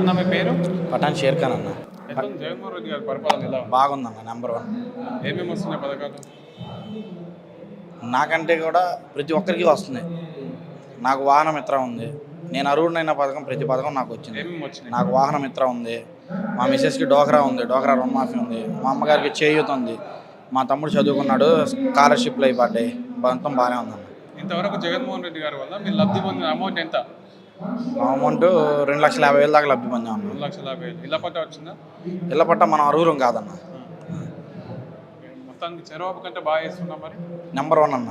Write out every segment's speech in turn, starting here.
అన్న మీ పేరు? పఠాన్ షేర్ ఖాన్ అన్న జగన్మోహన్ రెడ్డి గారి పరిపాలన ఎలా బాగుందన్న నెంబర్ వన్ ఏమేమి వస్తున్నాయి పథకాలు? నాకంటే కూడా ప్రతి ఒక్కరికి వస్తుంది నాకు వాహన మిత్ర ఉంది. నేను అరువునైన పథకం ప్రతి పథకం నాకు వచ్చింది. నాకు వాహన మిత్ర ఉంది. మా మిస్సెస్కి డోక్రా ఉంది డోక్రా రుణమాఫీ ఉంది. మా అమ్మగారికి చేయూత ఉంది. మా తమ్ముడు చదువుకున్నాడు స్కాలర్షిప్లు అయి పడ్డాయి. మొత్తం బాగానే ఉందన్న. ఇంతవరకు జగన్మోహన్ రెడ్డి గారి వల్ల మీరు లబ్ధి పొందిన అమౌంట్ ఎంత? అమౌంట్ రెండు లక్షల యాభై వేల దాకా లబ్ధి పొందాం రెండు లక్షల యాభై వేలు. ఇలా పట్ట వచ్చిందా? ఇళ్ళ పట్ట మనం అరువురం కాదన్న. మొత్తానికి చంద్రబాబు కంటే బాగా చేస్తున్నాం మరి? నెంబర్ వన్ అన్న.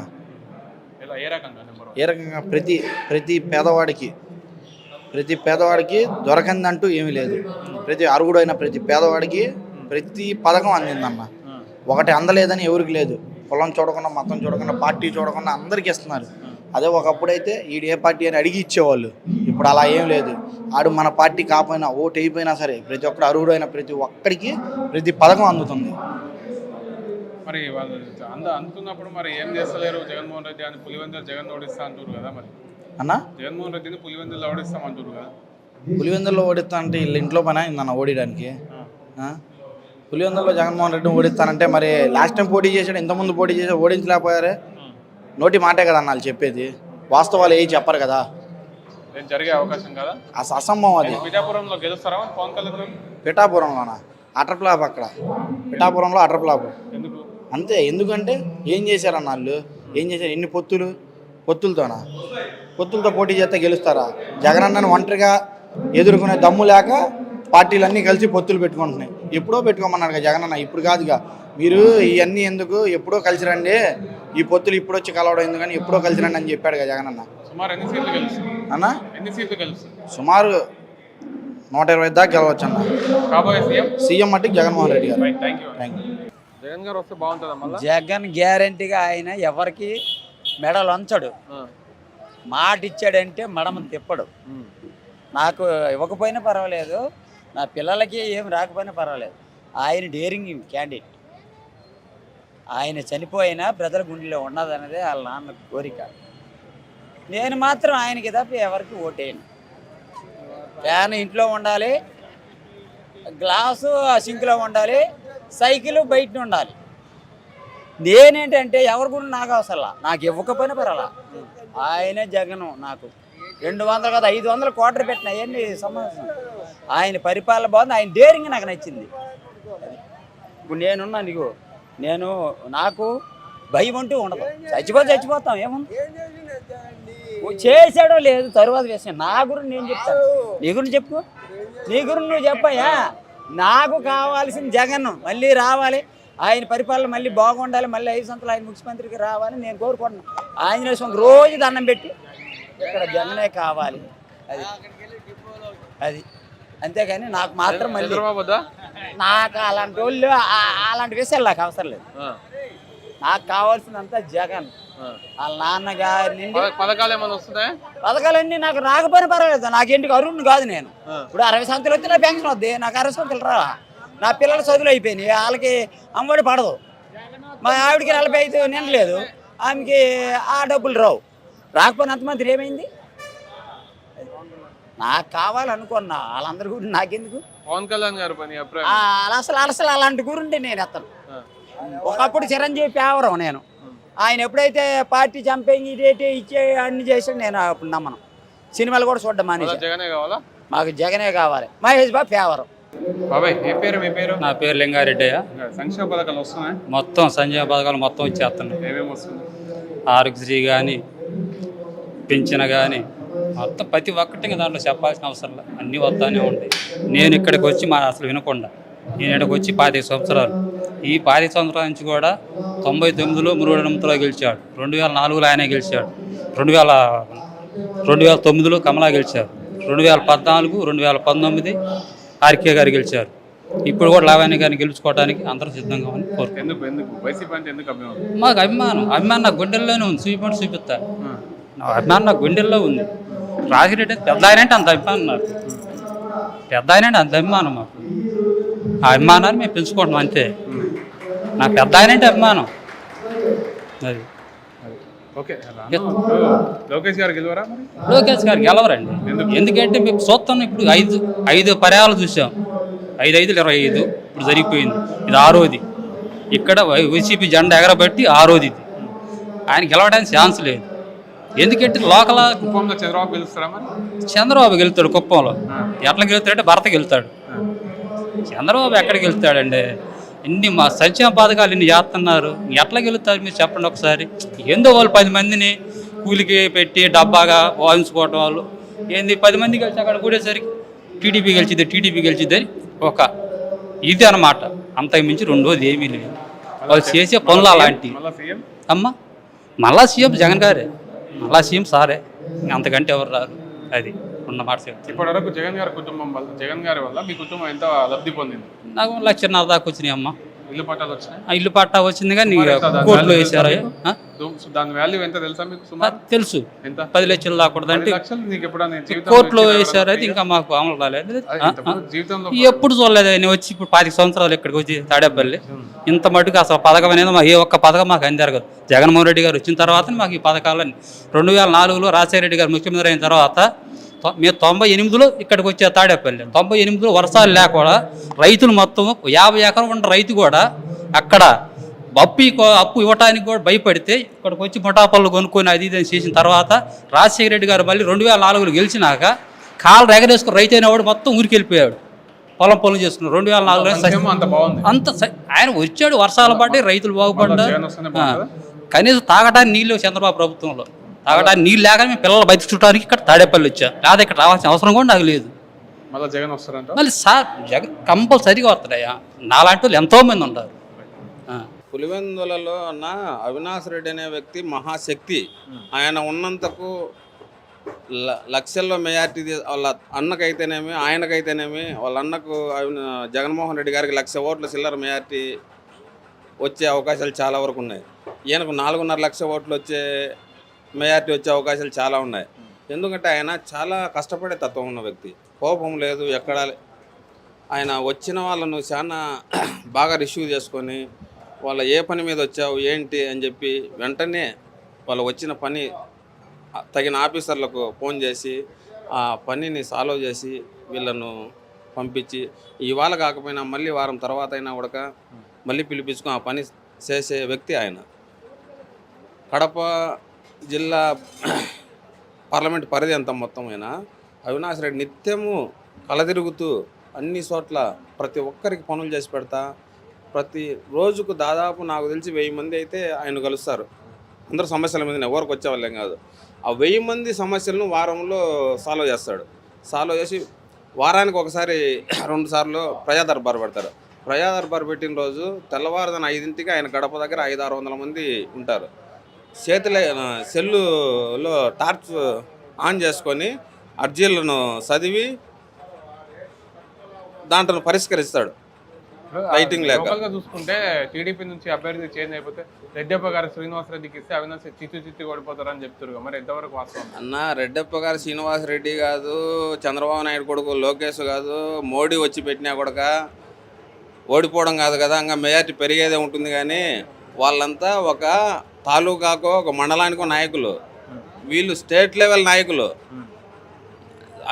ఇలా ఏ రకంగా నెంబర్ ఏ రకంగా? ప్రతి ప్రతి పేదవాడికి ప్రతి పేదవాడికి దొరకందంటూ ఏమీ లేదు. ప్రతి అరుగుడైన ప్రతి పేదవాడికి ప్రతి పథకం అందిందన్న. ఒకటి అందలేదని ఎవరికి లేదు. కులం చూడకుండా మతం చూడకుండా పార్టీ చూడకుండా అందరికీ ఇస్తున్నారు. అదే ఒకప్పుడైతే ఈడు ఏ పార్టీ అని అడిగి ఇచ్చేవాళ్ళు. ఇప్పుడు అలా ఏం లేదు. ఆడు మన పార్టీ కాకపోయినా ఓటు అయిపోయినా సరే ప్రతి ఒక్కడు అరుగుడైన ప్రతి ఒక్కడికి ప్రతి పథకం అందుతుంది. మరి అంద అందుతున్నప్పుడు మరి ఏం చేస్తలేరు? జగన్మోహన్ రెడ్డి అని పులివెందుల జగన్ ఓడిస్తా అంటారు కదా మరి. అన్న? జగన్మోహన్ రెడ్డిని పులివెందులు ఓడిస్తాం అంటారు కదా. పులివెందుల్లో ఓడిస్తా అంటే వీళ్ళ ఇంట్లో పని అయిందన్న ఓడియడానికి? పులివెందుల్లో జగన్మోహన్ రెడ్డిని ఓడిస్తానంటే మరి లాస్ట్ టైం పోటీ చేశాడు ఇంతకుముందు పోటీ చేసి ఓడించలేకపోయారే? నోటి మాటే కదా అన్న వాళ్ళు చెప్పేది. వాస్తవాలు ఏవి చెప్పరు కదా. జరిగే అవకాశం కదా? అస- అసంభవం అది. పిఠాపురంలో గెలుస్తారా? మరి పవన్ కళ్యాణ్ గారు? పిఠాపురంలోన? అటర్ ఫ్లాప్ అక్కడ. పిఠాపురంలో అటర్ ఫ్లాప్. ఎందుకు? అంతే ఎందుకంటే ఏం చేశారన్న వాళ్ళు? ఏం చేశారు? ఎన్ని పొత్తులు? పొత్తులతోనా? పొత్తులతో పోటీ చేస్తే గెలుస్తారా? జగనన్నను ఒంటరిగా ఎదుర్కొనే దమ్ము లేక పార్టీలన్నీ కలిసి పొత్తులు పెట్టుకుంటున్నాయి. ఎప్పుడో పెట్టుకోమన్నాడు జగనన్న ఇప్పుడు కాదుగా. మీరు ఇవన్నీ ఎందుకు? ఎప్పుడో కలిసి రండి. ఈ పొత్తులు ఇప్పుడు వచ్చి కలవడం ఎందుకని ఎప్పుడో కలిసి రండి అని చెప్పాడు జగనన్న సుమారు అన్న? నూట ఇరవై దాకా గెలవచ్చు అన్న సీఎం? సీఎం మట్టికి జగన్మోహన్ రెడ్డి గారు. జగన్ గారు వస్తే బాగుంటుందా మళ్ళీ? జగన్ గ్యారంటీగా ఆయన ఎవరికి మెడలు వంచడు మాట ఇచ్చాడంటే మడమ తిప్పడు. నాకు ఇవ్వకపోయినా పర్వాలేదు. నా పిల్లలకి ఏం రాకపోయినా పర్వాలేదు. ఆయన డేరింగ్ క్యాండిడేట్. ఆయన చనిపోయినా ప్రజల గుండెలో ఉన్నదన్నదే వాళ్ళ నాన్న కోరిక. నేను మాత్రం ఆయనకి తప్ప ఎవరికి ఓటేయను. ఫ్యాన్ ఇంట్లో ఉండాలి గ్లాసు ఆ సింక్లో ఉండాలి సైకిల్ బయట ఉండాలి. నేనేంటంటే ఎవరి గురించి నాకు అవసరంలా నాకు ఇవ్వకపోయినా పర్వాలా. ఆయనే జగను నాకు. రెండు వందలు కదా ఐదు వందలు కోటర్ పెట్టిన అవన్నీ సంబంధం ఆయన పరిపాలన బాగుంది ఆయన డేరింగ్ నాకు నచ్చింది. ఇప్పుడు నేనున్నా నీకు నేను నాకు భయం అంటూ ఉండదు. చచ్చిపోతే చచ్చిపోతాం ఏముంది? చేశాడో లేదు తరువాత విషయం నా గురించి నేను చెప్తాను నీ గురించి చెప్పు. నీ గురించి నువ్వు చెప్పయ్యా. నాకు కావాల్సిన జగన్ మళ్ళీ రావాలి. ఆయన పరిపాలన మళ్ళీ బాగుండాలి. మళ్ళీ ఐదు సంవత్సరాలు ఆయన ముఖ్యమంత్రికి రావాలని నేను కోరుకుంటున్నాను ఆంజనేయ స్వామి రోజు దండం పెట్టి ఇక్కడ జగనే కావాలి. అది. అది. అంతేగాని నాకు మాత్రం మళ్ళీ నాకు అలాంటి వాళ్ళు అలాంటి విషయాలు నాకు అవసరం లేదు. నాకు కావాల్సినంత జగన్. వాళ్ళ నాన్నగారి పథకాలు ఏమైనా వస్తున్నాయా? పథకాలన్నీ నాకు రాకపోయినా పర్వాలేదు. నాకేంటికి అరుణ్ కాదు నేను. ఇప్పుడు అరవై సంవత్సరాలు వస్తే నా పెన్షన్ వద్ది. నాకు అరవై సంవత్సరాలు రా. నా పిల్లల చదువులు అయిపోయినాయి. వాళ్ళకి అమ్మఒడి పడదు. మా ఆవిడకి నలభై ఐదు నిండలేదు ఆమెకి ఆ డబ్బులు రావు. రాకపోయినా అంతమంది ఏమైంది? నాకు కావాలనుకున్నా వాళ్ళందరి గురించి నాకెందుకు? పవన్ కళ్యాణ్ గారు పని అసలు అసలు అలాంటి గురుండి నేను ఎత్తను. ఒకప్పుడు చిరంజీవి పేవరం నేను. ఆయన ఎప్పుడైతే పార్టీ చంపేయి ఇదేటి ఇచ్చే అన్ని చేసాడు నేను అప్పుడు నమ్మను. సినిమాలు కూడా చూడడం మానేసి జగనే కావాలా? మాకు జగనే కావాలి. మహేష్ బాబు ఫేవరం బాబాయ్ ఏ పేరు మీ పేరు? నా పేరు లింగారెడ్డయ్య. సంక్షేమ పథకాలు వస్తున్నాయి? మొత్తం సంజయ్ పథకాలు మొత్తం ఇచ్చేస్తున్నాయి ఏమేమి ఆరోగ్యశ్రీ కానీ పింఛన కానీ మొత్తం ప్రతి ఒక్కటి దాంట్లో చెప్పాల్సిన అవసరం లేదు. అన్నీ వస్తానే ఉంటాయి. నేను ఇక్కడికి వచ్చి మా అసలు వినకుండా. నేను ఇక్కడికి వచ్చి పాతిక సంవత్సరాలు. ఈ పాతిక సంవత్సరాల నుంచి కూడా తొంభై తొమ్మిదిలో మురుగుడంతో గెలిచాడు. రెండు వేల నాలుగులో ఆయనే గెలిచాడు. రెండు వేల రెండు వేల తొమ్మిదిలో కమలా గెలిచారు. రెండు వేల పద్నాలుగు రెండు వేల పంతొమ్మిది ఆర్కే గారు గెలిచారు. ఇప్పుడు కూడా లావాణి గారిని గెలుచుకోవడానికి అందరూ సిద్ధంగా ఉంది మాకు అభిమానం. అభిమానం నా గుండెల్లోనే ఉంది. చూపించి చూపిస్తా. నా అభిమానం నా గుండెల్లో ఉంది. రాజిరెడ్డి అంటే పెద్ద ఆయన అంటే అంత అభిమానం నాకు పెద్ద ఆయన అంటే అంత అభిమానం మాకు. ఆ అభిమానాన్ని మేము పెంచుకుంటాం అంతే. నాకు పెద్ద ఆయన అంటే అభిమానం. అది. ఓకే. లోకేష్ గారు గెలవరా మరి? లోకేష్ గారు గెలవరండి. ఎందుకంటే మేము చూస్తాం ఇప్పుడు ఐదు ఐదు పర్యాలు చూసాం. ఐదు ఐదు ఇరవై ఐదు. ఇప్పుడు జరిగిపోయింది. ఇది ఆరోది. ఇక్కడ వైసీపీ జెండా ఎగరబట్టి ఆరోది ఇది. ఆయన గెలవడానికి ఛాన్స్ లేదు. ఎందుకంటే లోకల్ కుప్పంలో చంద్రబాబు గెలుస్తారా చంద్రబాబు గెలుతాడు కుప్పంలో. ఎట్లా గెలుతాడంటే భర్త గెలుతాడు. చంద్రబాబు ఎక్కడ గెలుస్తాడండి ఇన్ని మా సంక్షేమ పథకాలు ఇన్ని చేస్తున్నారు? ఎట్లా గెలుస్తారు మీరు చెప్పండి ఒకసారి. ఏందో వాళ్ళు పది మందిని కూలికి పెట్టి డబ్బాగా వాయించుకోవటం వాళ్ళు. ఏంది పది మంది కలిసి అక్కడ కూడేసరికి? టీడీపీ గెలిచిద్ది టీడీపీ గెలిచిద్ది అని ఒక ఇది అన్నమాట. అంతకు మించి రెండోది ఏమీ లేదు. వాళ్ళు చేసే పనులు సీఎం? అమ్మ మళ్ళా సీఎం జగన్ గారే. మళ్ళా సీఎం సారే. అంతకంటే ఎవరు రారు. అది. ఉన్న మాట ఇప్పటి వరకు జగన్ గారి కుటుంబం వల్ల జగన్ గారి వల్ల మీ కుటుంబం ఎంత లబ్ధి పొందింది? నాకు లక్షన్నర దాకా వచ్చినాయి అమ్మ. ఇల్లు పట్టాలు వచ్చినాయి? ఆ ఇల్లు పట్టా వచ్చింది కానీ కోర్టులో వేసారా దాని వాల్యూ ఎంత తెలుసా మీకు సుమారు? తెలుసు. ఎంత? పది లక్షలు జీవితంలో కోర్టులో వేసారు అయితే ఇంకా మాకు అమలు రాలేదు జీవితంలో ఎప్పుడు చూడలేదు నేను వచ్చి ఇప్పుడు పాతిక సంవత్సరాలు ఇక్కడికి వచ్చి తాడేపల్లి. ఇంత మటుకు అసలు పథకం అనేది మా ఏ ఒక్క పథకం మాకు అందారు కదా జగన్మోహన్ రెడ్డి గారు వచ్చిన తర్వాత మాకు ఈ పథకాలన్నీ. రెండు వేల నాలుగులో రాజశేఖర రెడ్డి గారు ముఖ్యమంత్రి అయిన తర్వాత మేము తొంభై ఎనిమిదిలో ఇక్కడికి వచ్చే తాడేపల్లి. తొంభై ఎనిమిదిలో వర్షాలు లేకుండా రైతులు మొత్తం యాభై ఎకరం ఉన్న రైతు కూడా అక్కడ అప్పు అప్పు ఇవ్వటానికి కూడా భయపడితే ఇక్కడికి వచ్చి ముఠాపళ్ళు కొనుక్కొని అది ఇది చేసిన తర్వాత రాజశేఖర రెడ్డి గారు మళ్ళీ రెండు వేల నాలుగులో గెలిచినాక కాళ్ళు ఎగరేసుకుని రైతు అయిన వాడు మొత్తం ఊరికి వెళ్ళిపోయాడు పొలం పనులు చేసుకున్నాడు రెండు వేల నాలుగులో అంత బాగుంది. అంత స- ఆయన వచ్చాడు వర్షాలు పడి రైతులు బాగుపడ్డా మళ్ళా జగన్ వస్తేనే బాగుంటుందా? కనీసం తాగడానికి నీళ్ళు చంద్రబాబు ప్రభుత్వంలో. తాగడానికి నీళ్ళు లేక మేము పిల్లలు బయట చుట్టానికి ఇక్కడ తాడేపల్లి వచ్చా? లేదా ఇక్కడ రావాల్సిన అవసరం కూడా నాకు లేదు. మళ్ళీ జగన్ వస్తారంట? మళ్ళీ సార్ జగన్ కంపల్సరీగా వస్తాడయ్యా నాలాంటి వాళ్ళు ఎంతో మంది ఉంటారు. పులివెందులలో ఉన్న అవినాష్ రెడ్డి అనే వ్యక్తి మహాశక్తి. ఆయన ఉన్నంతకు ల- లక్షల్లో మెజార్టీ వాళ్ళ అన్నకైతేనేమి ఆయనకైతేనేమి వాళ్ళ అన్నకు జగన్మోహన్ రెడ్డి గారికి లక్ష ఓట్ల చిల్లర మెజార్టీ వచ్చే అవకాశాలు చాలా వరకు ఉన్నాయి. ఈయనకు నాలుగున్నర లక్ష ఓట్లు వచ్చే మెజార్టీ వచ్చే అవకాశాలు చాలా ఉన్నాయి. ఎందుకంటే ఆయన చాలా కష్టపడే తత్వం ఉన్న వ్యక్తి. కోపం లేదు ఎక్కడ ఆయన వచ్చిన వాళ్ళను చాలా బాగా రిసీవ్ చేసుకొని వాళ్ళ ఏ పని మీద వచ్చావు ఏంటి? అని చెప్పి వెంటనే వాళ్ళు వచ్చిన పని తగిన ఆఫీసర్లకు ఫోన్ చేసి ఆ పనిని సాల్వ్ చేసి వీళ్ళను పంపించి ఇవాళ కాకపోయినా మళ్ళీ వారం తర్వాత అయినా కూడా మళ్ళీ పిలిపించుకొని ఆ పని చేసే వ్యక్తి ఆయన. కడప జిల్లా పార్లమెంట్ పరిధి అంత మొత్తం అయినా అవినాష్ రెడ్డి నిత్యము కలదిరుగుతూ అన్ని చోట్ల ప్రతి ఒక్కరికి పనులు చేసి పెడతా ప్రతి రోజుకు దాదాపు నాకు తెలిసి వెయ్యి మంది అయితే ఆయన కలుస్తారు. అందరూ సమస్యల మీద ఎవరికి వచ్చేవాళ్ళేం కాదు. ఆ వెయ్యి మంది సమస్యలను వారంలో సాల్వ్ చేస్తాడు. సాల్వ్ చేసి వారానికి ఒకసారి రెండు సార్లు ప్రజా దర్బార్ పెడతారు. ప్రజా దర్బార్ పెట్టిన రోజు తెల్లవారుదన ఐదింటికి ఆయన గడప దగ్గర ఐదు ఆరు వందల మంది ఉంటారు. చేతిలో సెల్లులో టార్చ్ ఆన్ చేసుకొని అర్జీలను చదివి దాంట్లో పరిష్కరిస్తాడు లైటింగ్ లేక. చూసుకుంటే టీడీపీ నుంచి అభ్యర్థి చేంజ్ అయిపోతే రెడ్డప్ప గారు శ్రీనివాస్ రెడ్డికి ఇస్తే అవినాష్ చిత్తు చిత్తు ఓడిపోతారని చెప్తారు. మరి ఎంతవరకు వాస్తవం అన్న రెడ్డప్ప గారు శ్రీనివాస్ రెడ్డి కాదు చంద్రబాబు నాయుడు కొడుకు లోకేష్ కాదు మోడీ వచ్చి పెట్టినా కొడక ఓడిపోవడం కాదు కదా ఇంకా మెజార్టీ పెరిగేదే ఉంటుంది కానీ వాళ్ళంతా ఒక తాలూకాకో ఒక మండలానికో నాయకులు. వీళ్ళు స్టేట్ లెవెల్ నాయకులు.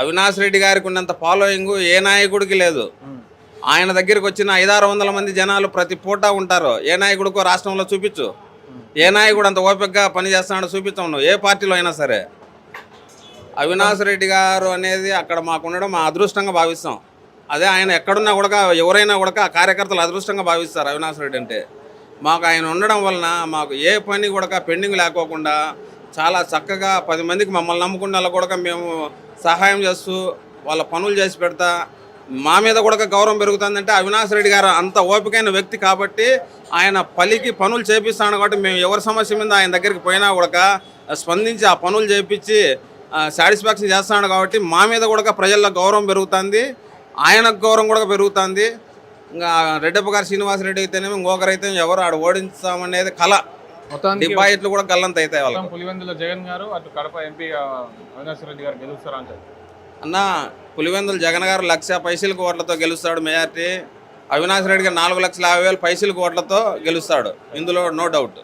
అవినాష్ రెడ్డి గారికి ఉన్నంత ఫాలోయింగ్ ఏ నాయకుడికి లేదు. ఆయన దగ్గరికి వచ్చిన ఐదారు వందల మంది జనాలు ప్రతి పూట ఉంటారు. ఏ నాయకుడికో రాష్ట్రంలో చూపించు. ఏ నాయకుడు అంత ఓపికగా పని చేస్తున్నాడో చూపించాం నువ్వు. ఏ పార్టీలో అయినా సరే. అవినాష్ రెడ్డి గారు అనేది అక్కడ మాకు ఉండడం మా అదృష్టంగా భావిస్తాం. అదే ఆయన ఎక్కడున్నా కూడా ఎవరైనా కూడా కార్యకర్తలు అదృష్టంగా భావిస్తారు అవినాష్ రెడ్డి అంటే. మాకు ఆయన ఉండడం వలన మాకు ఏ పని కూడా పెండింగ్ లేకోకుండా చాలా చక్కగా పది మందికి మమ్మల్ని నమ్ముకున్న వాళ్ళ కూడా మేము సహాయం చేస్తూ వాళ్ళ పనులు చేసి పెడతా. మా మీద కూడా గౌరవం పెరుగుతుందంటే అవినాష్ రెడ్డి గారు అంత ఓపికైన వ్యక్తి కాబట్టి ఆయన పలికి పనులు చేపిస్తాను కాబట్టి మేము ఎవరి సమస్య మీద ఆయన దగ్గరికి పోయినా కూడా స్పందించి ఆ పనులు చేపించి సాటిస్ఫాక్షన్ చేస్తున్నాడు కాబట్టి మా మీద కూడా ప్రజల్లో గౌరవం పెరుగుతుంది. ఆయనకు గౌరవం కూడా పెరుగుతుంది. ఇంకా రెడ్డప్ప గారు శ్రీనివాస్ రెడ్డి అయితేనేమో ఇంకొకరైతే ఎవరు ఆడ ఓడించామనేది కళ డిపాజిట్లు కూడా గల్లంత అవుతాయి మొత్తం పులివెందుల జగన్ గారు అటు కడప ఎంపీ అవినాష్ రెడ్డి గారు గెలుస్తారా అన్న పులివెందులు జగన్ గారు లక్ష పైసలకు ఓట్లతో గెలుస్తాడు మెజార్టీ అవినాష్ రెడ్డి గారు నాలుగు లక్షల యాభై వేల పైసలకు ఓట్లతో గెలుస్తాడు. ఇందులో నో డౌట్